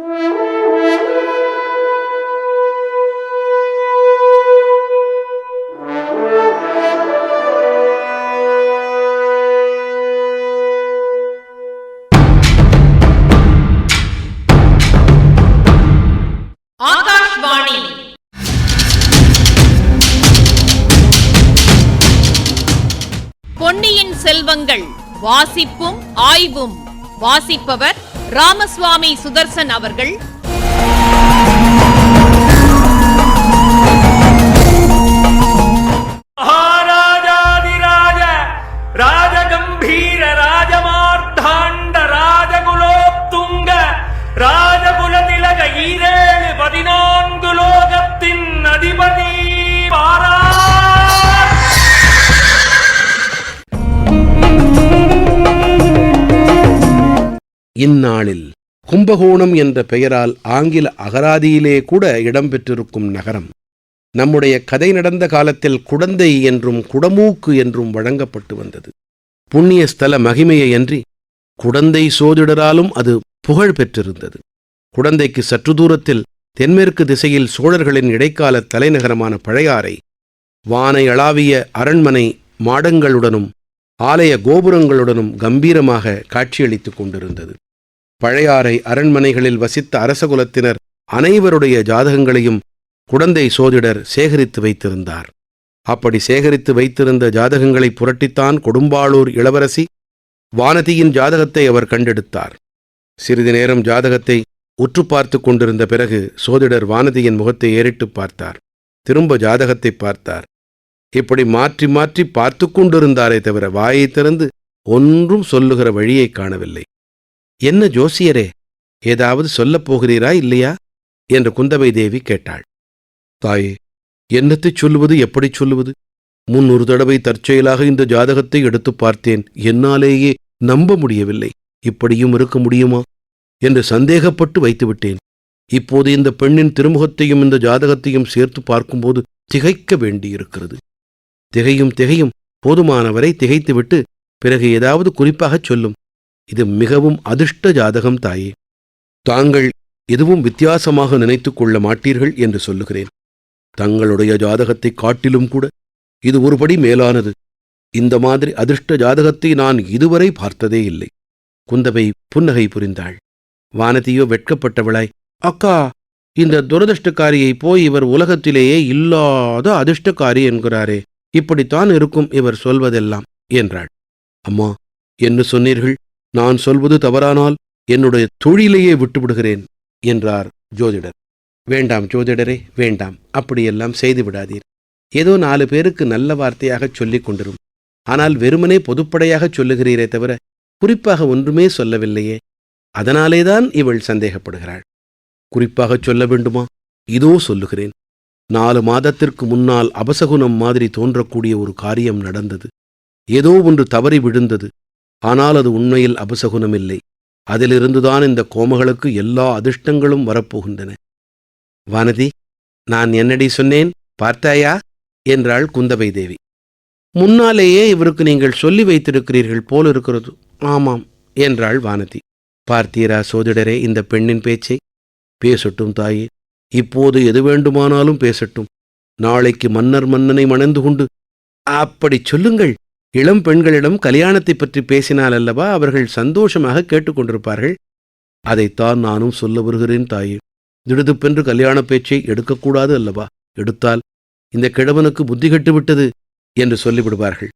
பொன்னியின் செல்வங்கள் வாசிப்பும் ஆய்வும். வாசிப்பவர் ராமசுவாமி சுதர்சன் அவர்கள். பதினான்கு லோகத்தின் அதிபதி இந்நாளில் கும்பகோணம் என்ற பெயரால் ஆங்கில அகராதியிலே கூட இடம்பெற்றிருக்கும் நகரம். நம்முடைய கதை நடந்த காலத்தில் குடந்தை என்றும் குடமூக்கு என்றும் வழங்கப்பட்டு வந்தது. புண்ணிய ஸ்தல மகிமையன்றி குடந்தை சோதிடராலும் அது புகழ் பெற்றிருந்தது. குடந்தைக்கு சற்று தூரத்தில் தென்மேற்கு திசையில் சோழர்களின் இடைக்கால தலைநகரமான பழையாறை வானை அளாவிய அரண்மனை மாடங்களுடனும் ஆலய கோபுரங்களுடனும் கம்பீரமாக காட்சியளித்துக் கொண்டிருந்தது. பழையாறை அரண்மனைகளில் வசித்த அரசகுலத்தினர் அனைவருடைய ஜாதகங்களையும் குடந்தை சோதிடர் சேகரித்து வைத்திருந்தார். அப்படி சேகரித்து வைத்திருந்த ஜாதகங்களை புரட்டித்தான் கொடும்பாளூர் இளவரசி வானதியின் ஜாதகத்தை அவர் கண்டெடுத்தார். சிறிது நேரம் ஜாதகத்தை உற்று பார்த்து கொண்டிருந்த பிறகு சோதிடர் வானதியின் முகத்தை ஏறிட்டுப் பார்த்தார். திரும்ப ஜாதகத்தை பார்த்தார். இப்படி மாற்றி மாற்றி பார்த்து கொண்டிருந்தாரே தவிர வாயை திறந்து ஒன்றும் சொல்லுகிற வழியைக் காணவில்லை. என்ன ஜோசியரே ஏதாவது சொல்லப் போகிறீரா இல்லையா? என்று குந்தவை தேவி கேட்டாள். தாயே என்னத்தைச் சொல்லுவது எப்படிச் சொல்லுவது? முன்னொரு தடவை தற்செயலாக இந்த ஜாதகத்தை எடுத்துப் பார்த்தேன். என்னாலேயே நம்ப முடியவில்லை. இப்படியும் இருக்க முடியுமா? என்று சந்தேகப்பட்டு வைத்துவிட்டேன். இப்போது இந்த பெண்ணின் திருமுகத்தையும் இந்த ஜாதகத்தையும் சேர்த்து பார்க்கும்போது திகைக்க வேண்டியிருக்கிறது. திகையும் திகையும் போதுமானவரை திகைத்துவிட்டு பிறகு ஏதாவது குறிப்பாகச் சொல்லும். இது மிகவும் அதிர்ஷ்ட ஜாதகம் தாயே. தாங்கள் எதுவும் வித்தியாசமாக நினைத்துக் கொள்ள மாட்டீர்கள் என்று சொல்லுகிறேன். தங்களுடைய ஜாதகத்தைக் காட்டிலும் கூட இது ஒருபடி மேலானது. இந்த மாதிரி அதிர்ஷ்ட ஜாதகத்தை நான் இதுவரை பார்த்ததே இல்லை. குந்தவை புன்னகை புரிந்தாள். வானதியோ வெட்கப்பட்டவளாய் அக்கா இந்த துரதிருஷ்டக்காரியை போய் இவர் உலகத்திலேயே இல்லாத அதிர்ஷ்டக்காரி என்கிறாரே. இப்படித்தான் இருக்கும் இவர் சொல்வதெல்லாம் என்றாள். அம்மா என்ன சொன்னீர்கள் நான் சொல்வது தவறானால் என்னுடைய தொழிலையே விட்டுவிடுகிறேன் என்றார் ஜோதிடர். வேண்டாம் ஜோதிடரே வேண்டாம் அப்படியெல்லாம் செய்து விடாதீர். ஏதோ நாலு பேருக்கு நல்ல வார்த்தையாகச் சொல்லிக் கொண்டிரும். ஆனால் வெறுமனே பொதுப்படையாகச் சொல்லுகிறீரே தவிர குறிப்பாக ஒன்றுமே சொல்லவில்லையே. அதனாலேதான் இவள் சந்தேகப்படுகிறாள். குறிப்பாகச் சொல்ல வேண்டுமா? இதோ சொல்லுகிறேன். நாலு மாதத்திற்கு முன்னால் அபசகுணம் மாதிரி தோன்றக்கூடிய ஒரு காரியம் நடந்தது. ஏதோ ஒன்று தவறி விழுந்தது. ஆனால் அது உண்மையில் அபசகுனமில்லை. அதிலிருந்துதான் இந்த கோமகளுக்கு எல்லா அதிர்ஷ்டங்களும் வரப்போகின்றன. வானதி நான் என்னடி சொன்னேன்? பார்த்தாயா? என்றாள் குந்தவை தேவி முன்னாலேயே இவருக்கு நீங்கள் சொல்லி வைத்திருக்கிறீர்கள் போல் இருக்கிறது. ஆமாம் என்றாள் வானதி. பார்த்தீரா சோதிடரே இந்த பெண்ணின் பேச்சை? பேசட்டும் தாயே. இப்போது எது வேண்டுமானாலும் பேசட்டும். நாளைக்கு மன்னர் மன்னனை மணந்து கொண்டு அப்படிச் சொல்லுங்கள். இளம் பெண்களிடம் கல்யாணத்தைப் பற்றி பேசினால் அல்லவா அவர்கள் சந்தோஷமாக கேட்டுக்கொண்டிருப்பார்கள்? அதைத்தான் நானும் சொல்ல வருகிறேன் தாயே. திடுதுப்பென்று கல்யாணப் பேச்சை எடுக்கக்கூடாது அல்லவா? எடுத்தால் இந்த கிழவனுக்கு புத்தி கெட்டுவிட்டது என்று சொல்லிவிடுவார்கள்.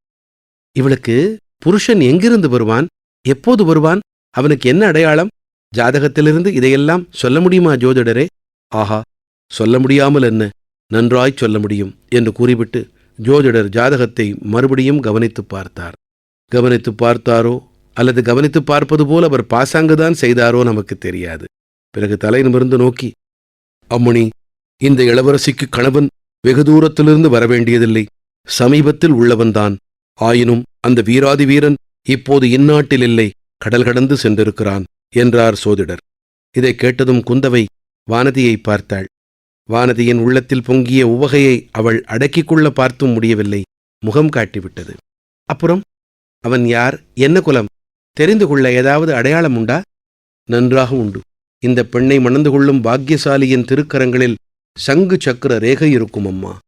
இவளுக்கு புருஷன் எங்கிருந்து வருவான்? எப்போது வருவான்? அவனுக்கு என்ன அடையாளம்? ஜாதகத்திலிருந்து இதையெல்லாம் சொல்ல முடியுமா ஜோதிடரே? ஆஹா சொல்ல முடியாமல் என்ன? நன்றாய் சொல்ல முடியும் என்று கூறிவிட்டு ஜோதிடர் ஜாதகத்தை மறுபடியும் கவனித்துப் பார்த்தார். கவனித்துப் பார்த்தாரோ? அல்லது கவனித்துப் பார்ப்பது போல் அவர் பாசாங்குதான் செய்தாரோ நமக்கு தெரியாது. பிறகு தலை நிமிர்ந்து நோக்கி அம்முனி இந்த இளவரசிக்கு கணவன் வெகு தூரத்திலிருந்து வரவேண்டியதில்லை சமீபத்தில் உள்ளவன்தான் ஆயினும் அந்த வீராதி வீரன் இப்போது இந்நாட்டில் இல்லை. கடல் கடந்து சென்றிருக்கிறான் என்றார் சோதிடர். இதைக் கேட்டதும் குந்தவை வானதியை பார்த்தாள். வானதியின் உள்ளத்தில் பொங்கிய உவகையை அவள் அடக்கிக் கொள்ள பார்த்தும் முடியவில்லை. முகம் காட்டிவிட்டது. அப்புறம் அவன் யார்? என்ன குலம்? தெரிந்து கொள்ள ஏதாவது அடையாளம் உண்டா? நன்றாக உண்டு. இந்த பெண்ணை மணந்து கொள்ளும் பாக்கியசாலியின் திருக்கரங்களில் சங்கு சக்கர ரேகை இருக்கும் அம்மா.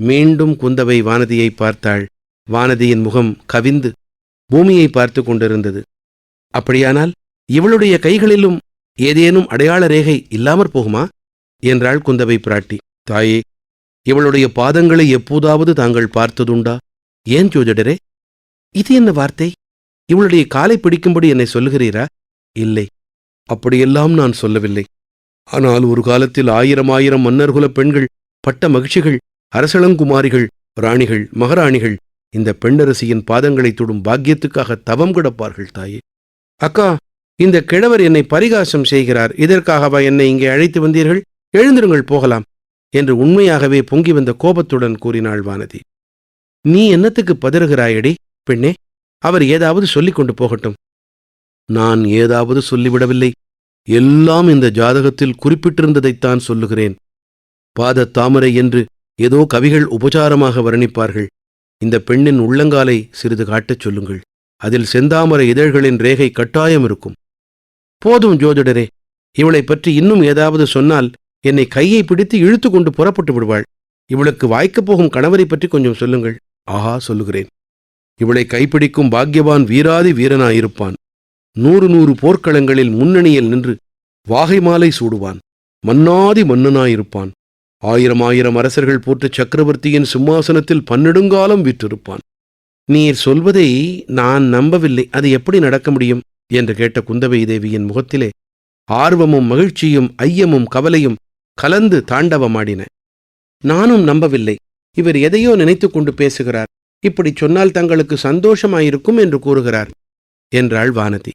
மீண்டும் குந்தவை வானதியை பார்த்தாள். வானதியின் முகம் கவிந்து பூமியை பார்த்து கொண்டிருந்தது. அப்படியானால் இவளுடைய கைகளிலும் ஏதேனும் அடையாள ரேகை இல்லாமற் போகுமா? என்றாள் குந்தவை பிராட்டி. தாயே இவளுடைய பாதங்களை எப்போதாவது தாங்கள் பார்த்ததுண்டா? ஏன் ஜோதிடரே? இது என்ன வார்த்தை? இவளுடைய காலை பிடிக்கும்படி என்னை சொல்லுகிறீரா? இல்லை அப்படியெல்லாம் நான் சொல்லவில்லை. ஆனால் ஒரு காலத்தில் ஆயிரம் ஆயிரம் மன்னர்குலப் பெண்கள் பட்ட மகிழ்ச்சிகள் அரசளங்குமாரிகள் ராணிகள் மகாராணிகள் இந்த பெண்ணரசியின் பாதங்களை தொடும் பாக்கியத்துக்காக தவம் கிடப்பார்கள் தாயே. அக்கா இந்த கிழவர் என்னை பரிகாசம் செய்கிறார். இதற்காகவா என்னை இங்கே அழைத்து வந்தீர்கள்? எழுந்திருங்கள் போகலாம் என்று உண்மையாகவே பொங்கி வந்த கோபத்துடன் கூறினாள் வானதி. நீ என்னத்துக்கு பதறுகிறாயடி பெண்ணே? அவர் ஏதாவது சொல்லிக் கொண்டு போகட்டும். நான் ஏதாவது சொல்லிவிடவில்லை. எல்லாம் இந்த ஜாதகத்தில் குறிப்பிட்டிருந்ததைத்தான் சொல்லுகிறேன். பாத தாமரை என்று ஏதோ கவிகள் உபச்சாரமாக வர்ணிப்பார்கள். இந்த பெண்ணின் உள்ளங்காலை சிறிது காட்டச் சொல்லுங்கள். அதில் செந்தாமரை இதழ்களின் ரேகை கட்டாயம் இருக்கும். போதும் ஜோதிடரே. இவளைப் பற்றி இன்னும் ஏதாவது சொன்னால் என்னை கையை பிடித்து இழுத்து கொண்டு புறப்பட்டு விடுவாள். இவளுக்கு வாய்க்கப் போகும் கணவரை பற்றி கொஞ்சம் சொல்லுங்கள். ஆஹா சொல்லுகிறேன். இவளை கைப்பிடிக்கும் பாக்யவான் வீராதி வீரனாயிருப்பான். நூறு நூறு போர்க்களங்களில் முன்னணியில் நின்று வாகை மாலை சூடுவான். மன்னாதி மன்னனாயிருப்பான். ஆயிரம் ஆயிரம் அரசர்கள் போற்று சக்கரவர்த்தியின் சிம்மாசனத்தில் பன்னெடுங்காலம் வீற்றிருப்பான். நீர் சொல்வதை நான் நம்பவில்லை. அது எப்படி நடக்க முடியும்? என்று கேட்ட குந்தவை தேவியின் முகத்திலே ஆர்வமும் மகிழ்ச்சியும் ஐயமும் கவலையும் கலந்து தாண்டவமாடின. நானும் நம்பவில்லை. இவர் எதையோ நினைத்துக் கொண்டு பேசுகிறார். இப்படி சொன்னால் தங்களுக்கு சந்தோஷமாயிருக்கும் என்று கூறுகிறார். என்றாள் வானதி.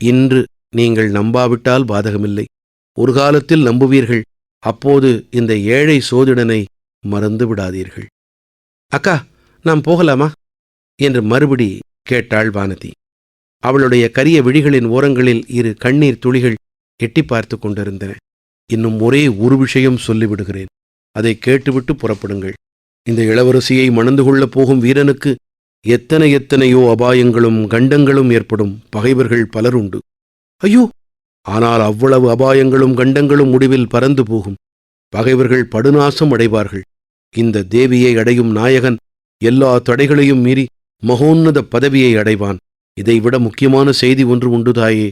இன்று நீங்கள் நம்பாவிட்டால் பாதகமில்லை ஒரு காலத்தில் நம்புவீர்கள். அப்போது இந்த ஏழை சோதிடனை மறந்து விடாதீர்கள். அக்கா நாம் போகலாமா? என்று மறுபடி கேட்டாள் வானதி. அவளுடைய கரிய விழிகளின் ஓரங்களில் இரு கண்ணீர் துளிகள் எட்டி பார்த்து கொண்டிருந்தன. இன்னும் ஒரே ஒரு விஷயம் சொல்லிவிடுகிறேன். அதை கேட்டுவிட்டு புறப்படுங்கள். இந்த இளவரசியை மணந்து கொள்ளப் போகும் வீரனுக்கு எத்தனை எத்தனையோ அபாயங்களும் கண்டங்களும் ஏற்படும் பகைவர்கள் பலருண்டு ஐயோ! ஆனால் அவ்வளவு அபாயங்களும் கண்டங்களும் முடிவில் பறந்து போகும். பகைவர்கள் படுநாசம் அடைவார்கள். இந்த தேவியை அடையும் நாயகன் எல்லா தடைகளையும் மீறி மகோன்னத பதவியை அடைவான். இதைவிட முக்கியமான செய்தி ஒன்று உண்டு தாயே.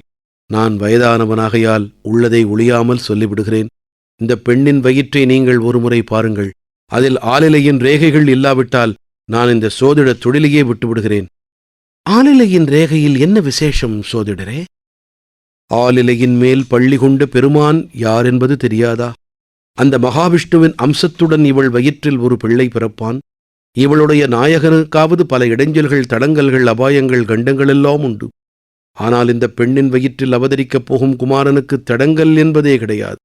நான் வயதானவனாகையால் உள்ளதை ஒளியாமல் சொல்லிவிடுகிறேன். இந்த பெண்ணின் வயிற்றை நீங்கள் ஒருமுறை பாருங்கள். அதில் ஆலிலையின் ரேகைகள் இல்லாவிட்டால் நான் இந்த சோதிட தொழிலையே விட்டுவிடுகிறேன். ஆலிலையின் ரேகையில் என்ன விசேஷம் சோதிடரே? ஆலிலையின் மேல் பள்ளி கொண்ட பெருமான் யார் என்பது தெரியாதா? அந்த மகாவிஷ்ணுவின் அம்சத்துடன் இவள் வயிற்றில் ஒரு பிள்ளை பிறப்பான். இவளுடைய நாயகனுக்காவது பல இடைஞ்சல்கள் தடங்கல்கள் அபாயங்கள் கண்டங்களெல்லாம் உண்டு. ஆனால் இந்த பெண்ணின் வயிற்றில் அவதரிக்கப் போகும் குமாரனுக்கு தடங்கல் என்பதே கிடையாது.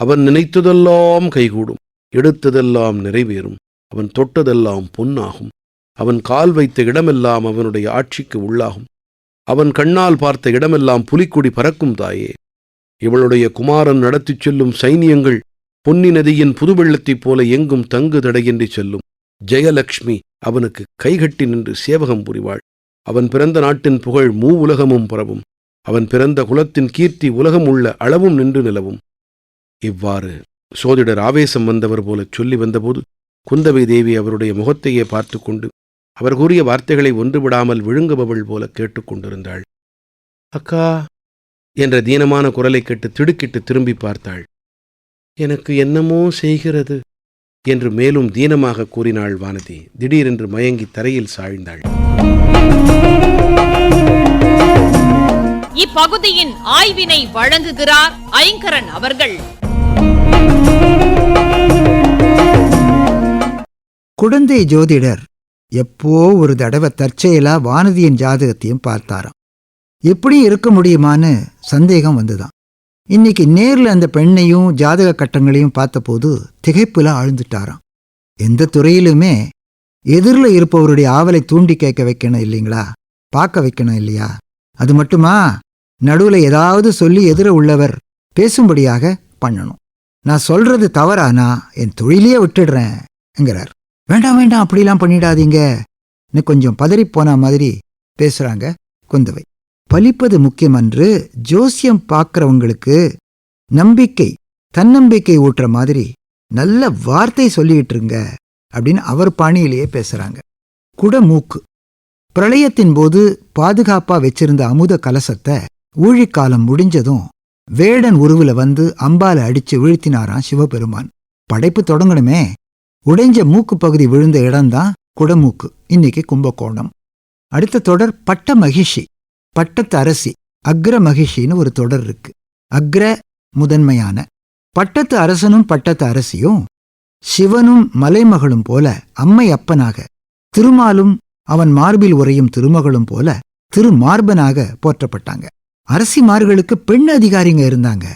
அவன் நினைத்ததெல்லாம் கைகூடும். எடுத்ததெல்லாம் நிறைவேறும். அவன் தொட்டதெல்லாம் பொன்னாகும். அவன் கால் வைத்த இடமெல்லாம் அவனுடைய ஆட்சிக்கு உள்ளாகும். அவன் கண்ணால் பார்த்த இடமெல்லாம் புலிக்கொடி பறக்கும் தாயே. இவளுடைய குமாரன் நடத்திச் செல்லும் சைனியங்கள் பொன்னி நதியின் புதுவெள்ளத்தைப் போல எங்கும் தங்கு தடையின்றி செல்லும். ஜெயலக்ஷ்மி அவனுக்கு கைகட்டி நின்று சேவகம் புரிவாள். அவன் பிறந்த நாட்டின் புகழ் மூ உலகமும் பரவும். அவன் பிறந்த குலத்தின் கீர்த்தி உலகம் உள்ள அளவும் நின்று நிலவும். இவ்வாறு சோதிடர் ஆவேசம் வந்தவர் போலச் சொல்லி வந்தபோது குந்தவை தேவி அவருடைய முகத்தையே பார்த்து கொண்டு அவர் கூறிய வார்த்தைகளை ஒன்றுவிடாமல் விழுங்குபவள் போல கேட்டுக்கொண்டிருந்தாள் அக்கா. என்ற தீனமான குரலை கேட்டு திடுக்கிட்டு திரும்பி பார்த்தாள். எனக்கு என்னமோ செய்கிறது. என்று மேலும் தீனமாக கூறினாள் வானதி. திடீரென்று மயங்கி தரையில் சாய்ந்தாள். இப்பகுதியின் ஆய்வினை வழங்குகிறார் ஐங்கரன் அவர்கள். குழந்தை ஜோதிடர் எப்போ ஒரு தடவை தற்செயலா வானதியின் ஜாதகத்தையும் பார்த்தாராம். எப்படி இருக்க முடியுமான்னு சந்தேகம் வந்துதான். இன்னைக்கு நேர்ல அந்த பெண்ணையும் ஜாதக கட்டங்களையும் பார்த்தபோது திகைப்புல ஆழ்ந்துட்டாராம். எந்த துறையிலுமே எதிரில் இருப்பவருடைய ஆவலை தூண்டி கேட்க வைக்கணும் இல்லைங்களா? பார்க்க வைக்கணும் இல்லையா? அது மட்டுமா? நடுவில் ஏதாவது சொல்லி எதிர உள்ளவர் பேசும்படியாக பண்ணணும். நான் சொல்றது தவறானா? என் தொழிலையே விட்டுடுறேன் என்கிறார். வேண்டாம் வேண்டாம் அப்படிலாம் பண்ணிடாதீங்கன்னு கொஞ்சம் பதறிப்போன மாதிரி பேசுறாங்க குந்தவை. பலிப்பது முக்கியமன்று ஜோசியம் பார்க்குறவங்களுக்கு நம்பிக்கை தன்னம்பிக்கை ஊட்டுற மாதிரி நல்ல வார்த்தை சொல்லிட்டு இருங்க அப்படின்னு அவர் பாணியிலேயே பேசுறாங்க. குடமூக்கு. பிரளயத்தின் போது பாதுகாப்பா வச்சிருந்த அமுத கலசத்தை ஊழிக்காலம் முடிஞ்சதும் வேடன் உருவுல வந்து அம்பால அடிச்சு வீழ்த்தினாராம் சிவபெருமான். படைப்பு தொடங்கணுமே. உடைஞ்ச மூக்கு பகுதி விழுந்த இடம்தான் குடமூக்கு. இன்னைக்கு கும்பகோணம். அடுத்த தொடர் பட்ட மகிஷி. பட்டத்து அரசி. அக்ர மகிஷின்னு ஒரு தொடர் இருக்கு. அக்ர முதன்மையான. பட்டத்து அரசனும் பட்டத்து அரசியும் சிவனும் மலைமகளும் போல அம்மை அப்பனாக திருமாலும் அவன் மார்பில் உறையும் திருமகளும் போல திருமார்பனாக போற்றப்பட்டாங்க. அரசிமார்களுக்கு பெண் அதிகாரிங்க இருந்தாங்க.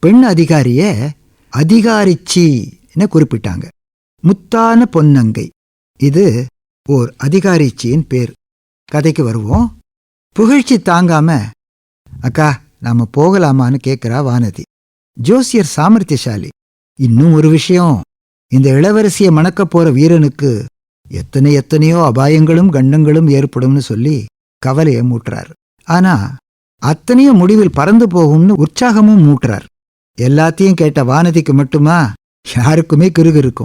பெண் அதிகாரிய அதிகாரிச்சின்னு குறிப்பிட்டாங்க. முத்தான பொன்னங்கை. இது ஓர் அதிகாரிச்சியின் பேர். கதைக்கு வருவோம். புகழ்ச்சி தாங்காம அக்கா நாம போகலாமான்னு கேட்கிறா வானதி. ஜோசியர் சாமர்த்தியசாலி. இன்னும் ஒரு விஷயம். இந்த இளவரசியை மணக்கப் போற வீரனுக்கு எத்தனை எத்தனையோ அபாயங்களும் கண்டங்களும் ஏற்படும்னு சொல்லி கவலையை மூட்டுறார். ஆனா அத்தனையும் முடிவில் பறந்து போகும்னு உற்சாகமும் மூட்டுறார். எல்லாத்தையும் கேட்ட வானதிக்கு மட்டுமா? யாருக்குமே கிருகு